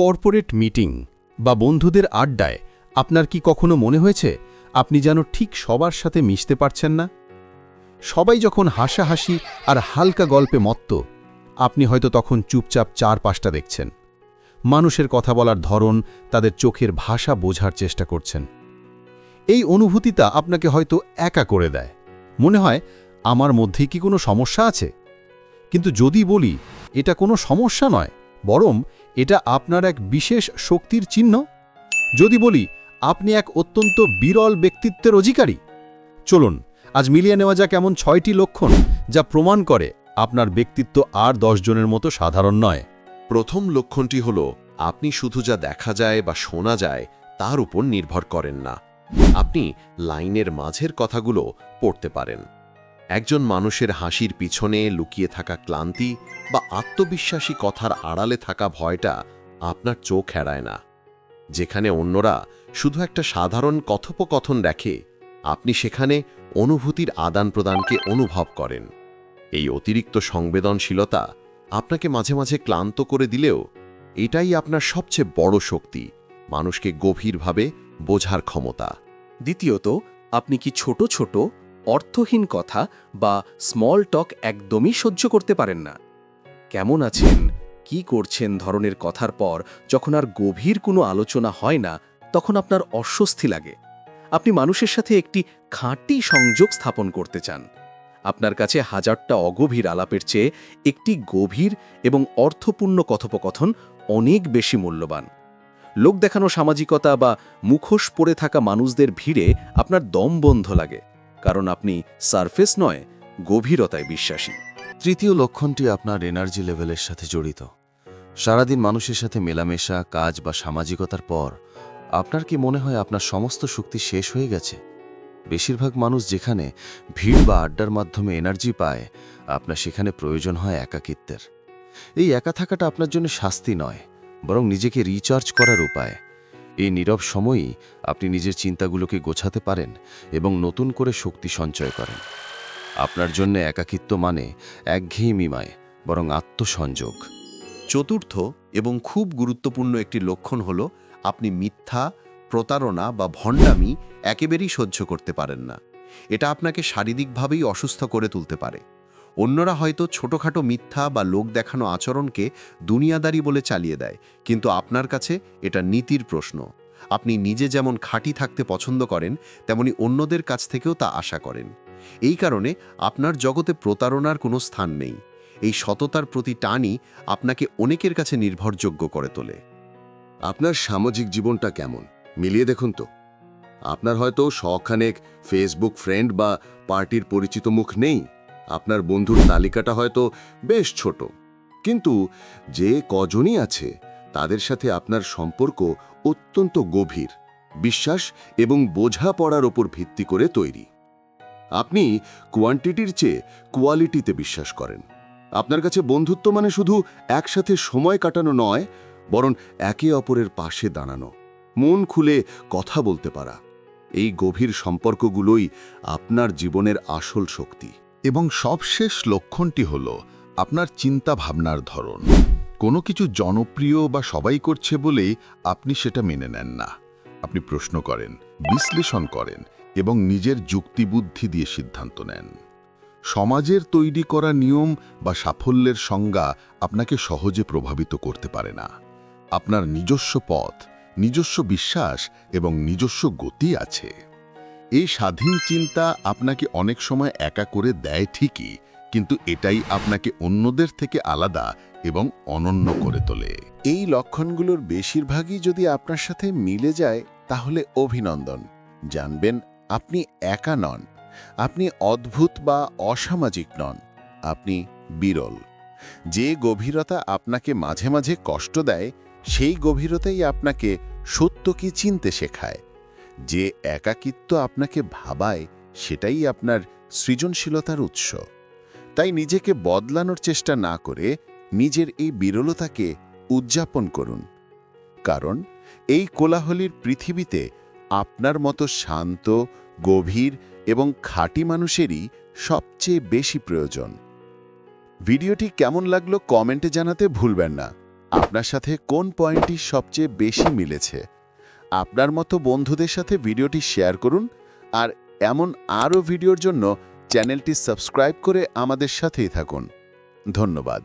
Corporate meeting বা বন্ধুদের আড্ডায় আপনার কি কখনো মনে হয়েছে, আপনি যেন ঠিক সবার সাথে মিশতে পারছেন না? সবাই যখন হাসাহাসি আর হালকা গল্পে মত্ত, আপনি হয়তো তখন চুপচাপ চার দেখছেন। মানুষের কথা বলার ধরন তাদের চোখের ভাষা বোঝার চেষ্টা করছেন। এই অনুভূতিটা আপনাকে হয়তো একা করে দেয়। মনে হয়, আমার মধ্যেই কি কোনো সমস্যা আছে? কিন্তু যদি বলি, এটা কোনো সমস্যা নয়, বরং এটা আপনার এক বিশেষ শক্তির চিহ্ন? যদি বলি, আপনি এক অত্যন্ত বিরল ব্যক্তিত্বের অধিকারী। চলুন, আজ মিলিয়ে নেওয়া যাক এমন ছয়টি লক্ষণ যা প্রমাণ করে আপনার ব্যক্তিত্ব আর জনের মতো সাধারণ নয়। প্রথম লক্ষণটি হল, আপনি শুধু যা দেখা যায় বা শোনা যায়, তার উপর নির্ভর করেন না। আপনি লাইনের মাঝের কথাগুলো পড়তে পারেন। একজন মানুষের হাসির পিছনে লুকিয়ে থাকা ক্লান্তি বা আত্মবিশ্বাসী কথার আড়ালে থাকা ভয়টা আপনার চোখ এড়ায় না। যেখানে অন্যরা শুধু একটা সাধারণ কথোপকথন দেখে, আপনি সেখানে অনুভূতির আদান প্রদানকে অনুভব করেন। এই অতিরিক্ত সংবেদনশীলতা আপনাকে মাঝে মাঝে ক্লান্ত করে দিলেও এটাই আপনার সবচেয়ে বড় শক্তি, মানুষকে গভীরভাবে বোঝার ক্ষমতা। দ্বিতীয়ত, আপনি কি ছোট ছোট অর্থহীন কথা বা স্মল টক একদমই সহ্য করতে পারেন না। কেমন আছেন? কি করছেন ধরনের কথার পর যখন আর গভীর কোনো আলোচনা হয় না, তখন আপনার অস্বস্তি লাগে। আপনি মানুষের সাথে একটি খাঁটি সংযোগ স্থাপন করতে চান। আপনার কাছে হাজারটা অগভীর আলাপের চেয়ে একটি গভীর এবং অর্থপূর্ণ কথোপকথন অনেক বেশি মূল্যবান। লোক দেখানো সামাজিকতা বা মুখোশ পড়ে থাকা মানুষদের ভিড়ে আপনার দম বন্ধ লাগে। কারণ আপনি সারফেস নয়, গভীরতায় বিশ্বাসী। তৃতীয় লক্ষণটি আপনার এনার্জি লেভেলের সাথে জড়িত। সারাদিন মানুষের সাথে মেলামেশা, কাজ বা সামাজিকতার পর আপনার কি মনে হয় আপনার সমস্ত শক্তি শেষ হয়ে গেছে? বেশিরভাগ মানুষ যেখানে ভিড় বা আড্ডার মাধ্যমে এনার্জি পায়, আপনার সেখানে প্রয়োজন হয় একাকিত্বের। এই একা থাকাটা আপনার জন্য শাস্তি নয়, বরং নিজেকে রিচার্জ করার উপায়। এই নীরব সময়ই আপনি নিজের চিন্তাগুলোকে গোছাতে পারেন এবং নতুন করে শক্তি সঞ্চয় করেন। আপনার জন্য একাকিত্ব মানে একঘেয়েমি নয়, বরং আত্মসংযোগ। চতুর্থ এবং খুব গুরুত্বপূর্ণ একটি লক্ষণ হল, আপনি মিথ্যা, প্রতারণা বা ভণ্ডামি একেবারেই সহ্য করতে পারেন না। এটা আপনাকে শারীরিকভাবেই অসুস্থ করে তুলতে পারে। অন্যরা হয়তো ছোটোখাটো মিথ্যা বা লোক দেখানো আচরণকে দুনিয়াদারি বলে চালিয়ে দেয়, কিন্তু আপনার কাছে এটা নীতির প্রশ্ন। আপনি নিজে যেমন খাঁটি থাকতে পছন্দ করেন, তেমনি অন্যদের কাছ থেকেও তা আশা করেন। এই কারণে আপনার জগতে প্রতারণার কোনো স্থান নেই। এই সততার প্রতি টানই আপনাকে অনেকের কাছে নির্ভরযোগ্য করে তোলে। আপনার সামাজিক জীবনটা কেমন? মিলিয়ে দেখুন তো। আপনার হয়তো শখানেক ফেসবুক ফ্রেন্ড বা পার্টির পরিচিত মুখ নেই। আপনার বন্ধুর তালিকাটা হয়তো বেশ ছোট। কিন্তু যে কজনই আছে, তাদের সাথে আপনার সম্পর্ক অত্যন্ত গভীর, বিশ্বাস এবং বোঝাপড়ার ওপর ভিত্তি করে তৈরি। আপনি কোয়ান্টিটির চেয়ে কোয়ালিটিতে বিশ্বাস করেন। আপনার কাছে বন্ধুত্ব মানে শুধু একসাথে সময় কাটানো নয়, বরং একে অপরের পাশে দাঁড়ানো, মন খুলে কথা বলতে পারা। এই গভীর সম্পর্কগুলোই আপনার জীবনের আসল শক্তি। এবং সবশেষ লক্ষণটি হল আপনার চিন্তা ভাবনার ধরন। কোনো কিছু জনপ্রিয় বা সবাই করছে বলেই আপনি সেটা মেনে নেন না। আপনি প্রশ্ন করেন, বিশ্লেষণ করেন এবং নিজের যুক্তিবুদ্ধি দিয়ে সিদ্ধান্ত নেন। সমাজের তৈরি করা নিয়ম বা সাফল্যের সংজ্ঞা আপনাকে সহজে প্রভাবিত করতে পারে না। আপনার নিজস্ব পথ, নিজস্ব বিশ্বাস এবং নিজস্ব গতি আছে। এই স্বাধীন চিন্তা আপনাকে অনেক সময় একা করে দেয় ঠিকই, কিন্তু এটাই আপনাকে অন্যদের থেকে আলাদা এবং অনন্য করে তোলে। এই লক্ষণগুলোর বেশিরভাগই যদি আপনার সাথে মিলে যায়, তাহলে অভিনন্দন। জানবেন, আপনি একা নন। আপনি অদ্ভুত বা অসামাজিক নন। আপনি বিরল। যে গভীরতা আপনাকে মাঝে মাঝে কষ্ট দেয়, সেই গভীরতাই আপনাকে সত্য কি চিনতে শেখায়। যে একাকিত্ব আপনাকে ভাবায়, সেটাই আপনার সৃজনশীলতার উৎস। তাই নিজেকে বদলানোর চেষ্টা না করে নিজের এই বিরলতাকে উদযাপন করুন। কারণ এই কোলাহলির পৃথিবীতে আপনার মতো শান্ত, গভীর এবং খাঁটি মানুষেরই সবচেয়ে বেশি প্রয়োজন। ভিডিওটি কেমন লাগল কমেন্টে জানাতে ভুলবেন না। আপনার সাথে কোন পয়েন্টটি সবচেয়ে বেশি মিলেছে? আপনার মতো বন্ধুদের সাথে ভিডিওটি শেয়ার করুন আর এমন আরও ভিডিওর জন্য চ্যানেলটি সাবস্ক্রাইব করে আমাদের সাথেই থাকুন। ধন্যবাদ।